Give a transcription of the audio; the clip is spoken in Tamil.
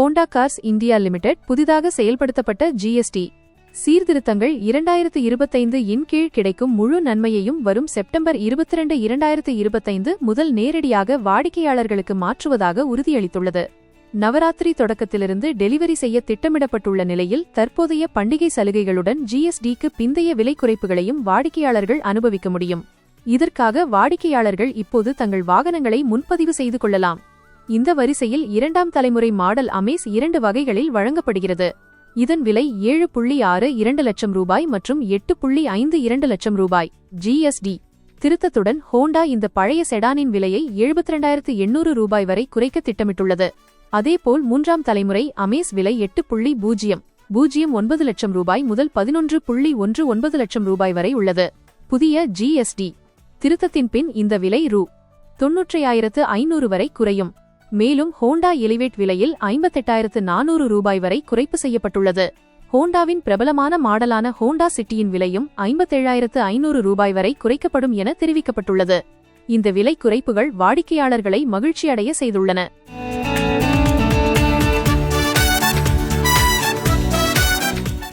ஹோண்டா கார்ஸ் இந்தியா லிமிடெட் புதிதாக செயல்படுத்தப்பட்ட ஜிஎஸ்டி. சீர்திருத்தங்கள் இரண்டாயிரத்து இருபத்தைந்து இன் கீழ் கிடைக்கும் முழு நன்மையையும் வரும் செப்டம்பர் இருபத்திரண்டு இரண்டாயிரத்து இருபத்தைந்து முதல் நேரடியாக வாடிக்கையாளர்களுக்கு மாற்றுவதாக உறுதியளித்துள்ளது. நவராத்திரி தொடக்கத்திலிருந்து டெலிவரி செய்ய திட்டமிடப்பட்டுள்ள நிலையில் தற்போதைய பண்டிகை சலுகைகளுடன் ஜிஎஸ்டிக்கு பிந்தைய விலை குறைப்புகளையும் வாடிக்கையாளர்கள் அனுபவிக்க முடியும். இதற்காக வாடிக்கையாளர்கள் இப்போது தங்கள் வாகனங்களை முன்பதிவு செய்து கொள்ளலாம். இந்த வரிசையில் இரண்டாம் தலைமுறை மாடல் அமேஸ் இரண்டு வகைகளில் வழங்கப்படுகிறது. இதன் விலை ஏழு புள்ளி ஆறு இரண்டு லட்சம் ரூபாய் மற்றும் எட்டு புள்ளி ஐந்து இரண்டு லட்சம் ரூபாய். ஜிஎஸ்டி திருத்தத்துடன் ஹோண்டா இந்த பழைய செடானின் விலையை எழுபத்தி ரெண்டாயிரத்து எண்ணூறு ரூபாய் வரை குறைக்க திட்டமிட்டுள்ளது. அதேபோல் மூன்றாம் தலைமுறை அமேஸ் விலை எட்டு புள்ளி பூஜ்ஜியம் பூஜ்ஜியம் ஒன்பது லட்சம் ரூபாய் முதல் பதினொன்று புள்ளி ஒன்று ஒன்பது லட்சம் ரூபாய் வரை உள்ளது. புதிய ஜிஎஸ்டி திருத்தத்தின் பின் இந்த விலை ரூ. தொன்னூற்றையாயிரத்து ஐநூறு வரை குறையும். மேலும் ஹோண்டா எலிவேட் விலையில் ஐம்பத்தெட்டாயிரத்து நானூறு ரூபாய் வரை குறைப்பு செய்யப்பட்டுள்ளது. ஹோண்டாவின் பிரபலமான மாடலான ஹோண்டா சிட்டியின் விலையும் ஐம்பத்தேழாயிரத்து ஐநூறு ரூபாய் வரை குறைக்கப்படும் என தெரிவிக்கப்பட்டுள்ளது. இந்த விலை குறைப்புகள் வாடிக்கையாளர்களை மகிழ்ச்சியடைய செய்துள்ளன.